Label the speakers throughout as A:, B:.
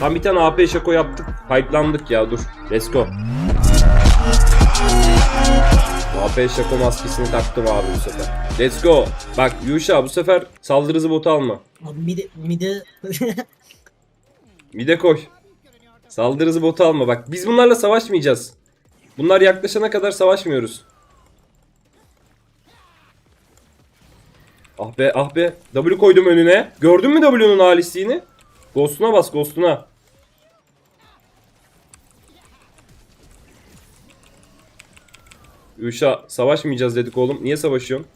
A: Tam bir tane AP şako yaptık. Pipe'landık ya dur. Let's go. AP şako maskesini taktım abi bu sefer. Let's go. Bak Yuşa bu sefer saldırı hızı botu alma.
B: Abi mide mide
A: Mide koy. Saldırı hızı botu alma. Bak biz bunlarla savaşmayacağız. Bunlar yaklaşana kadar savaşmıyoruz. Ah be ah be. W koydum önüne. Gördün mü W'nun halisliğini? Ghost'una bas Ghost'una. Yuşa savaşmayacağız dedik oğlum. Niye savaşıyorsun?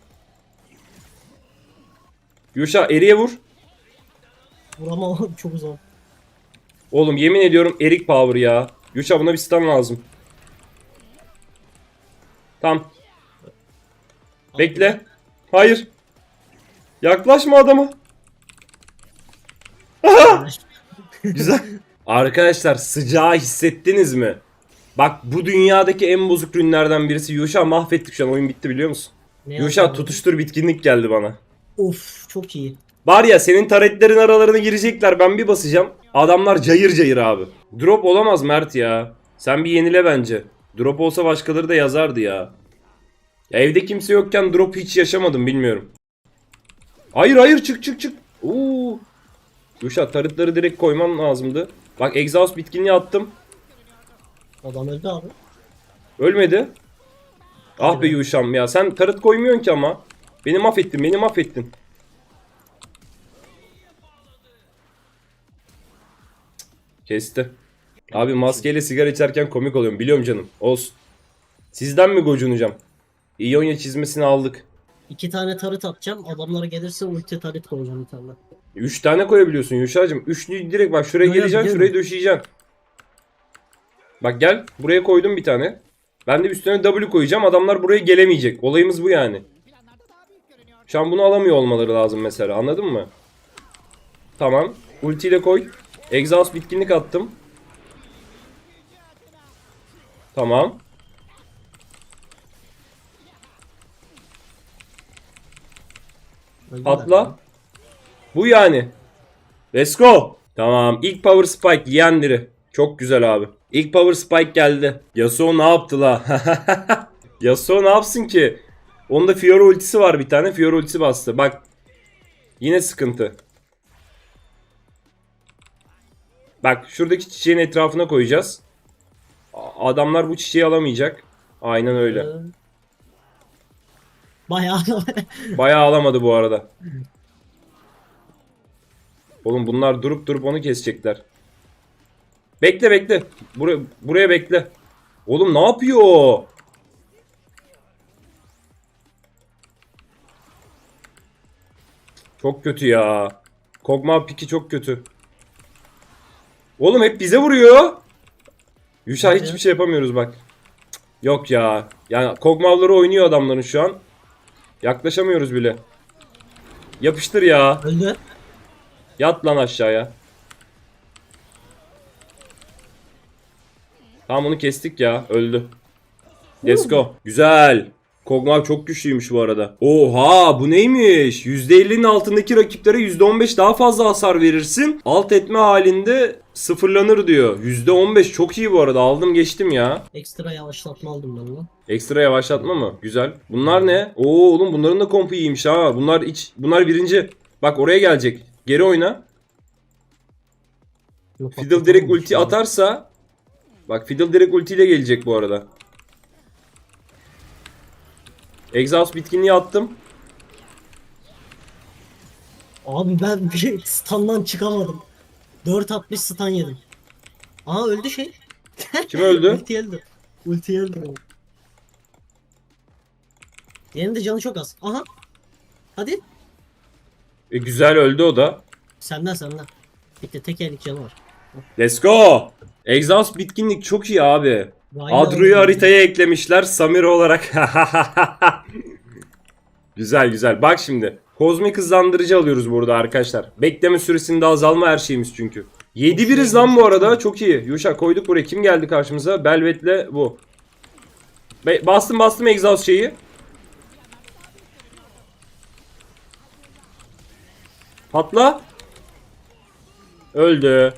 A: Yuşa eriye vur.
B: vuramam çok uzak.
A: Oğlum yemin ediyorum Erik Power ya. Yuşa buna bir stun lazım. Tamam. Bekle. Hayır. Yaklaşma adama. Güzel. Arkadaşlar sıcağı hissettiniz mi? Bak bu dünyadaki en bozuk ürünlerden birisi. Yuşa mahvettik şu an. Oyun bitti biliyor musun?
B: Ne
A: Yuşa
B: yapalım?
A: tutuştur bitkinlik geldi bana.
B: Of çok iyi.
A: Var ya senin taretlerin aralarına girecekler ben bir basacağım. Adamlar cayır cayır abi. Drop olamaz Mert ya. Sen bir yenile bence. Drop olsa başkaları da yazardı ya. ya evde kimse yokken drop hiç yaşamadım bilmiyorum. Hayır hayır çık çık çık. Oo. Yuşa tarıtları direkt koyman lazımdı. Bak exhaust bitkinliği attım.
B: Adam öldü abi.
A: Ölmedi. Ah be Yuşam ya sen tarıt koymuyorsun ki ama. Beni mahvettin beni mahvettin. Kesti. Abi maskeyle sigara içerken komik oluyorum biliyorum canım. Olsun. Sizden mi gocunacağım? İyonya çizmesini aldık.
B: İki tane tarıt atacağım. Adamlara gelirse ulti tarıt koyacağım bir tane.
A: 3 tane koyabiliyorsun Yuşacığım. Üçlü direkt bak şuraya
B: Öyle
A: geleceksin şurayı döşeyeceksin. Bak gel buraya koydum bir tane. Ben de üstüne W koyacağım adamlar buraya gelemeyecek. Olayımız bu yani. Şu an bunu alamıyor olmaları lazım mesela anladın mı? Tamam. Ultiyle koy. Exhaust bitkinlik attım. Tamam. Atla. Bu yani. Let's go. Tamam. ilk power spike yiyen biri. Çok güzel abi. İlk power spike geldi. Yasuo ne yaptı la? Yasuo ne yapsın ki? Onda Fiora ultisi var bir tane. Fiora ultisi bastı. Bak. Yine sıkıntı. Bak şuradaki çiçeğin etrafına koyacağız. Adamlar bu çiçeği alamayacak. Aynen öyle.
B: Ee, Bayağı
A: Bayağı alamadı bu arada. Oğlum bunlar durup durup onu kesecekler. Bekle bekle. Buraya, buraya bekle. Oğlum ne yapıyor? Çok kötü ya. Kog'Maw piki çok kötü. Oğlum hep bize vuruyor. Yuşa hiçbir şey yapamıyoruz bak. Yok ya. Yani Kog'Maw'ları oynuyor adamların şu an. Yaklaşamıyoruz bile. Yapıştır ya.
B: öldü.
A: Yat lan aşağıya. Tamam onu kestik ya. Öldü. Let's go. Güzel. Kog'Maw çok güçlüymüş bu arada. Oha bu neymiş? %50'nin altındaki rakiplere %15 daha fazla hasar verirsin. Alt etme halinde sıfırlanır diyor. %15 çok iyi bu arada. Aldım geçtim ya.
B: Ekstra yavaşlatma aldım ben lan.
A: Ekstra yavaşlatma mı? Güzel. Bunlar ne? Oo oğlum bunların da kompu iyiymiş ha. Bunlar iç bunlar birinci. Bak oraya gelecek. Geri oyna.
B: Yok,
A: Fiddle direkt ulti atarsa Bak Fiddle direkt ultiyle gelecek bu arada. Exhaust bitkinliği attım.
B: Abi ben bir şey stun'dan çıkamadım. 4.60 stun yedim. Aa öldü şey.
A: Kim öldü?
B: Ulti öldü. Ulti öldü. Diğerinin de canı çok az. Aha. Hadi.
A: E, güzel öldü o da.
B: Senden senden. Bitti tek ellik canı var.
A: Let's go. Exhaust bitkinlik çok iyi abi. Adru'yu haritaya eklemişler Samir olarak. güzel güzel. Bak şimdi. Kozmik hızlandırıcı alıyoruz burada arkadaşlar. Bekleme süresinde azalma her şeyimiz çünkü. 7 biriz lan bu arada. Çok iyi. Yuşa koyduk buraya. Kim geldi karşımıza? Belvet'le bu. Be- bastım bastım exhaust şeyi. Patla. Öldü.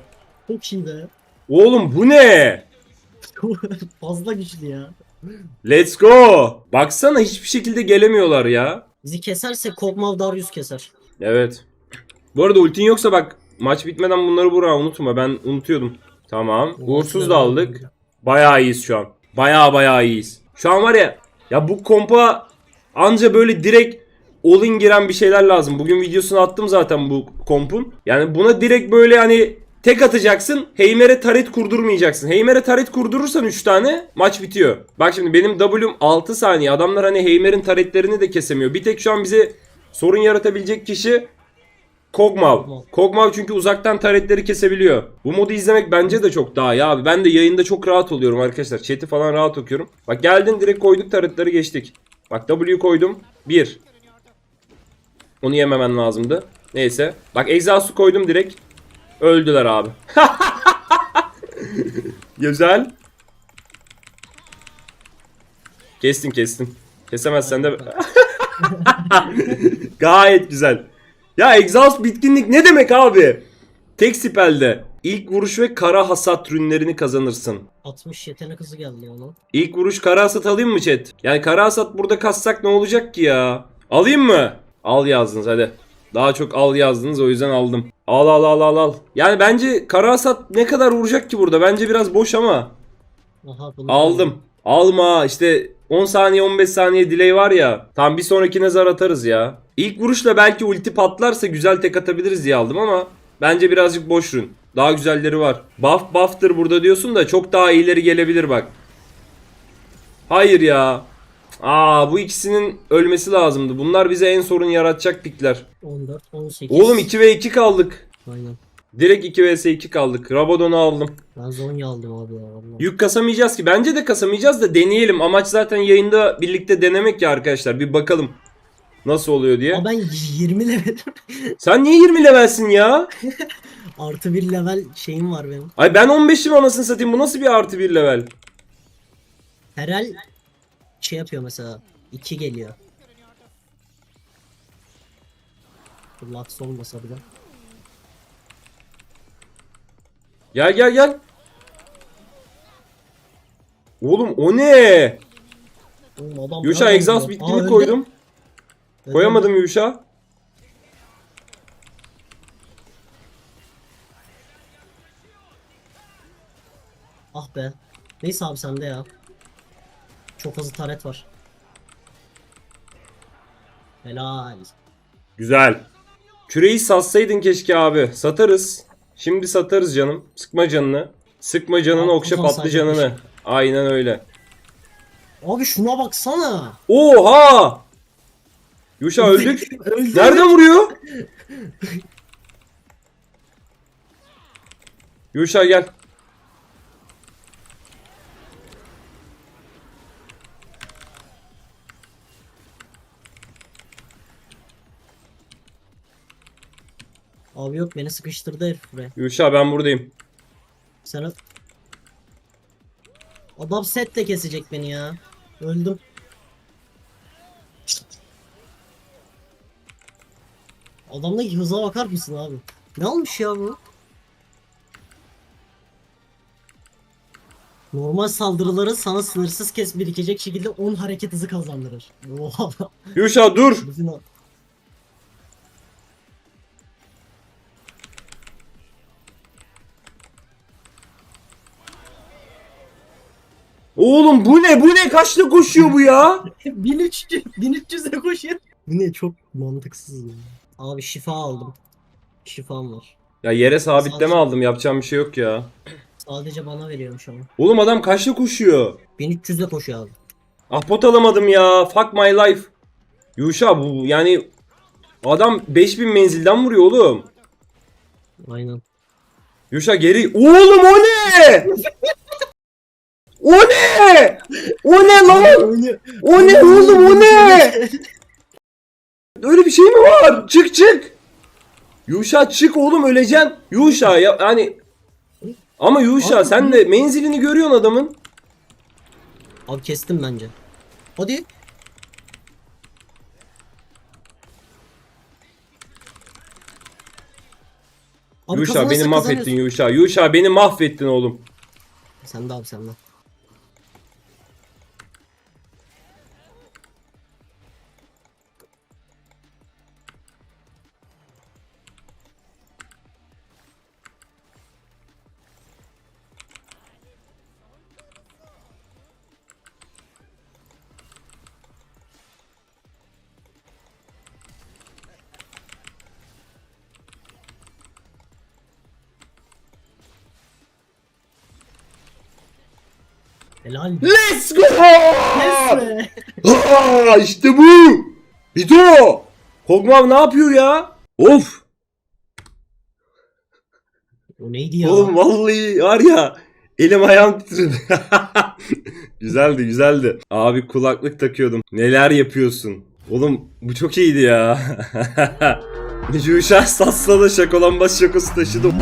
B: Çok iyi de.
A: Oğlum bu ne?
B: Fazla güçlü ya.
A: Let's go. Baksana hiçbir şekilde gelemiyorlar ya.
B: Bizi keserse Kog'Maw Darius keser.
A: Evet. Bu arada ultin yoksa bak maç bitmeden bunları vur ha unutma ben unutuyordum. Tamam. Uğursuz da aldık. Bayağı iyiyiz şu an. Bayağı bayağı iyiyiz. Şu an var ya ya bu kompa anca böyle direkt all-in giren bir şeyler lazım. Bugün videosunu attım zaten bu kompun. Yani buna direkt böyle hani tek atacaksın. Heimer'e taret kurdurmayacaksın. Heimer'e taret kurdurursan 3 tane maç bitiyor. Bak şimdi benim W'm 6 saniye. Adamlar hani Heimer'in taretlerini de kesemiyor. Bir tek şu an bize sorun yaratabilecek kişi Kog'Maw.
B: Kog'Maw.
A: Kog'Maw çünkü uzaktan taretleri kesebiliyor. Bu modu izlemek bence de çok daha iyi abi. Ben de yayında çok rahat oluyorum arkadaşlar. Chat'i falan rahat okuyorum. Bak geldin direkt koyduk taretleri geçtik. Bak W koydum. 1. Onu yememen lazımdı. Neyse. Bak Exhaust'u koydum direkt. Öldüler abi. Güzel. Kestin kestin. Kesemezsen de... Gayet güzel. Ya exhaust bitkinlik ne demek abi? Tek sipelde. İlk vuruş ve kara hasat ürünlerini kazanırsın.
B: 60 yetenek hızı geldi ona.
A: İlk vuruş kara hasat alayım mı chat? Yani kara hasat burada kassak ne olacak ki ya? Alayım mı? Al yazdınız hadi. Daha çok al yazdınız o yüzden aldım. Al al al al al. Yani bence kara hasat ne kadar vuracak ki burada? Bence biraz boş ama.
B: Aha,
A: Aldım. Alma işte 10 saniye 15 saniye delay var ya. Tam bir sonrakine zar atarız ya. İlk vuruşla belki ulti patlarsa güzel tek atabiliriz diye aldım ama bence birazcık boş rün. Daha güzelleri var. Buff buff'tır burada diyorsun da çok daha iyileri gelebilir bak. Hayır ya. Aa bu ikisinin ölmesi lazımdı. Bunlar bize en sorun yaratacak pikler.
B: 14, 18.
A: Oğlum 2 ve 2 kaldık.
B: Aynen.
A: Direkt 2 vs 2 kaldık. Rabadon'u aldım.
B: Ben Zonya aldım abi ya. vallahi.
A: Yük kasamayacağız ki. Bence de kasamayacağız da deneyelim. Amaç zaten yayında birlikte denemek ya arkadaşlar. Bir bakalım nasıl oluyor diye.
B: Ama ben 20 level
A: Sen niye 20 levelsin ya?
B: artı bir level şeyim var benim.
A: Ay ben 15'im anasını satayım. Bu nasıl bir artı bir level?
B: Herhal şey yapıyor mesela 2 geliyor. Lux olmasa bile.
A: Gel gel gel. Oğlum o ne?
B: Oğlum adam
A: Yuşa egzoz
B: onu. Aa,
A: koydum.
B: Öldü.
A: Koyamadım Yuşa.
B: Ah be. Neyse abi sende ya. Çok hızlı taret var. Helal.
A: Güzel. Küreyi satsaydın keşke abi. Satarız. Şimdi satarız canım. Sıkma canını. Sıkma canını okşa patlı canını.
B: saydırmış.
A: Aynen öyle.
B: Abi şuna baksana.
A: Oha! Yuşa öldük.
B: Öldü.
A: Nereden vuruyor? Yuşa gel.
B: Abi yok beni sıkıştırdı herif buraya.
A: Yuşa ben buradayım.
B: Sen Adam setle kesecek beni ya. Öldüm. Adamdaki hıza bakar mısın abi? Ne olmuş ya bu? Normal saldırıları sana sınırsız kez birikecek şekilde 10 hareket hızı kazandırır. Oha.
A: Yuşa dur. Oğlum bu ne? Bu ne? Kaçta koşuyor bu ya?
B: 1300 1300'e koşuyor. Bu ne çok mantıksız ya. Abi şifa aldım. Şifam var.
A: Ya yere sabitleme
B: Sadece-
A: aldım. Yapacağım bir şey yok ya.
B: Sadece bana veriyormuş ama.
A: Oğlum adam kaçta koşuyor?
B: 1300'de koşuyor abi.
A: Ahbot alamadım ya. Fuck my life. Yuşa bu yani adam 5000 menzilden vuruyor oğlum.
B: Aynen.
A: Yuşa geri. Oğlum o ne? o ne? O ne lan? O ne oğlum o ne? Öyle bir şey mi var? Çık çık. Yuşa çık oğlum öleceksin. Yuşa ya yani ama Yuşa
B: Abi
A: sen de menzilini görüyorsun adamın.
B: Abi kestim bence. Hadi. Abi
A: Yuşa beni mahvettin
B: kazanıyorsun.
A: Yuşa. Yuşa beni mahvettin oğlum.
B: Sen de abi sen de. Helal.
A: Let's go!
B: Yes be.
A: Aa, işte bu. Bito. Kogmav ne yapıyor ya? Of.
B: O neydi ya?
A: Oğlum vallahi var ya elim ayağım titredi. güzeldi güzeldi. Abi kulaklık takıyordum. Neler yapıyorsun? Oğlum bu çok iyiydi ya. Yuşa Sassa'da şakolanmaz şakosu taşıdım.